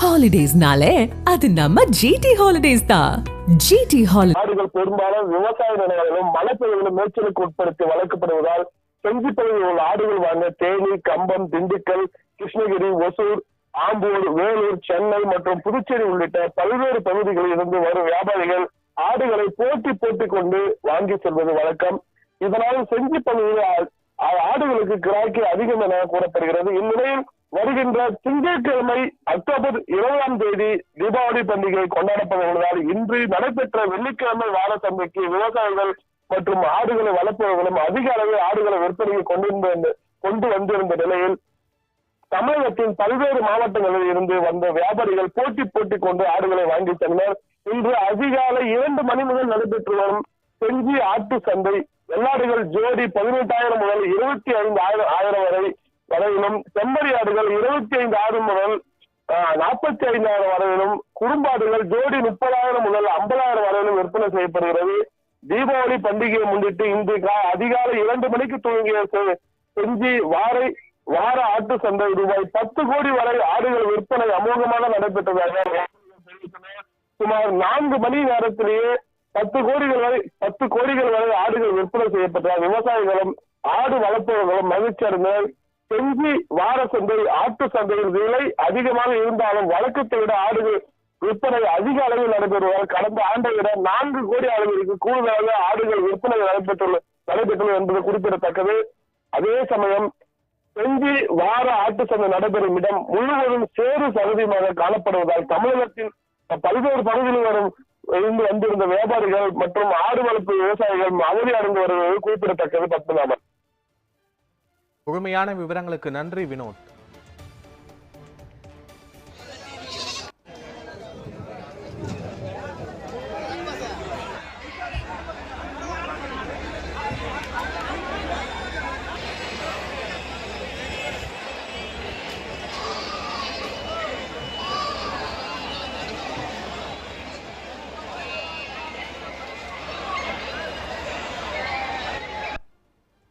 ஹாலிடேஸ்னாலே அது நம்ம ஜிடி ஹாலிடேஸ் தான் ஜிடி ஹாலிடே ஆடுகள் பெரும்பாலும் விவசாய நிலங்களிலும் மலைப்பகுதிகளிலும் மேய்ச்சலுக்கு உட்படுத்தி வளர்க்கப்படுவதால் செஞ்சி பகுதியில் உள்ள ஆடுகள் வாங்க தேனி கம்பம் திண்டுக்கல் கிருஷ்ணகிரி ஒசூர் ஆம்பூர் வேலூர் சென்னை மற்றும் புதுச்சேரி உள்ளிட்ட பல்வேறு பகுதிகளில் இருந்து வரும் வியாபாரிகள் ஆடுகளை போட்டி போட்டுக் கொண்டு வாங்கி செல்வது வழக்கம். இதனால் செஞ்சி பகுதியில் ஆடுகளுக்கு கிராக்கி அதிகம் என கூறப்படுகிறது. இந்நிலையில் வருகின்ற திங்கட்கிழமை அக்டோபர் இருபதாம் தேதி தீபாவளி பண்டிகை கொண்டாடப்பட உள்ளதால் இன்று நடைபெற்ற வெள்ளிக்கிழமை வார சந்தைக்கு விவசாயிகள் மற்றும் ஆடுகளை வளர்ப்பவர்களும் அதிக அளவில் ஆடுகளை விற்பனைக்கு கொண்டு கொண்டு வந்திருந்த நிலையில் தமிழகத்தின் பல்வேறு மாவட்டங்களில் இருந்து வந்த வியாபாரிகள் போட்டி போட்டி கொண்டு ஆடுகளை வாங்கி சென்றனர் இன்று அதிகாலை இரண்டு மணி முதல் நடைபெற்று வரும் செஞ்சி ஆட்டு சந்தை வெள்ளாடுகள் ஜோடி பதினெட்டாயிரம் முதல் இருபத்தி ஐந்து ஆயிரம் ஆயிரம் வரை வரையிலும் செம்மறி ஆடுகள் இருபத்தி ஐந்து ஆடு முதல் நாற்பத்தி ஐந்தாயிரம் வரையிலும் குறும்பாடுகள் ஜோடி முப்பதாயிரம் முதல் ஐம்பதாயிரம் வரையிலும் விற்பனை செய்யப்படுகிறது. தீபாவளி பண்டிகையை முன்னிட்டு இன்று அதிகாலை இரண்டு மணிக்கு துவங்கிய செஞ்சி வாரை வார ஆட்டு சந்தை ரூபாய் பத்து கோடி வரை ஆடுகள் விற்பனை அமோகமாக நடைபெற்றதாக சுமார் நான்கு மணி நேரத்திலேயே பத்து கோடிகள் வரை பத்து கோடிகள் வரை ஆடுகள் விற்பனை செய்யப்பட்டதால் விவசாயிகளும் ஆடு வளர்ப்பவர்களும் மகிழ்ச்சி அடைந்தனர் செஞ்சி வார சந்தை ஆட்டு சந்தையில் விலை அதிகமாக இருந்தாலும் வழக்கத்தை விட ஆடுகள் விற்பனை அதிக அளவில் நடைபெறுவதால் கடந்த ஆண்டை விட நான்கு கோடி அளவிற்கு கூடுதலாக ஆடுகள் விற்பனை நடைபெற்றுள்ள நடைபெற்றுள்ளது என்பது குறிப்பிடத்தக்கது. அதே சமயம் செஞ்சி வார ஆட்டு சந்தை நடைபெறும் இடம் முழுவதும் சேறு சகதியுமாக காணப்படுவதால் தமிழகத்தின் பல்வேறு பகுதியில் வரும் இருந்து வந்திருந்த வியாபாரிகள் மற்றும் ஆடு வளர்ப்பு விவசாயிகள் அவதி அடைந்து வருவது குறிப்பிடத்தக்கது. பத்மநாபன். முழுமையான விவரங்களுக்கு நன்றி வினோத்.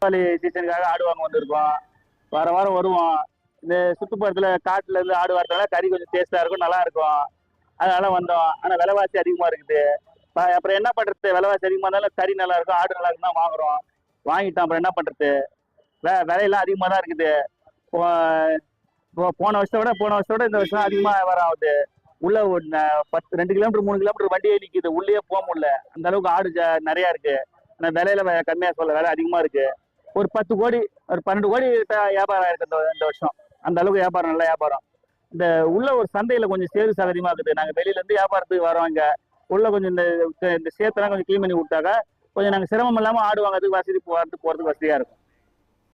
தீபாவளி சீசனுக்காக ஆடு வாங்க வந்திருக்கோம். வார வாரம் வருவோம். இந்த சுற்றுப்புறத்தில் காட்டில் இருந்து ஆடு வரதுனால கறி கொஞ்சம் டேஸ்ட்டாக இருக்கும் நல்லா இருக்கும். அதனால வந்தோம். ஆனால் விலைவாசி அதிகமாக இருக்குது. அப்புறம் என்ன பண்ணுறது விலைவாசி அதிகமாக இருந்தாலும் கறி நல்லா இருக்கும் ஆடு நல்லா இருக்குன்னா வாங்குறோம். வாங்கிட்டோம் அப்புறம் என்ன பண்ணுறது வே விலையெல்லாம் அதிகமாக தான் இருக்குது. போ- போன வருஷத்தை விட போன வருஷத்தோட விட இந்த வருஷம் அதிகமாக வர ஆகுது. உள்ள பத்து ரெண்டு கிலோமீட்டர் மூணு கிலோமீட்டர் வண்டியே நிற்கிது உள்ளே போக முடியல. அந்த அளவுக்கு ஆடு நிறையா இருக்குது இருக்கு விலையில கம்மியாக சொல்ல விலை அதிகமாக இருக்குது ஒரு பத்து கோடி ஒரு பன்னெண்டு கோடி வியாபாரம் ஆயிருக்கு இந்த இந்த வருஷம். அந்த அளவுக்கு வியாபாரம் நல்ல வியாபாரம். இந்த உள்ள ஒரு சந்தையில கொஞ்சம் சேரு சகதியமா இருக்குது. நாங்க வெளியில இருந்து வியாபாரத்துக்கு வரோம் இங்க. உள்ள கொஞ்சம் இந்த இந்த சேத்தெல்லாம் கொஞ்சம் க்ளீன் பண்ணி விட்டாக்க கொஞ்சம் நாங்க சிரமம் இல்லாம ஆடு வாங்குறதுக்கு வசதி போறதுக்கு போறதுக்கு வசதியா இருக்கும்.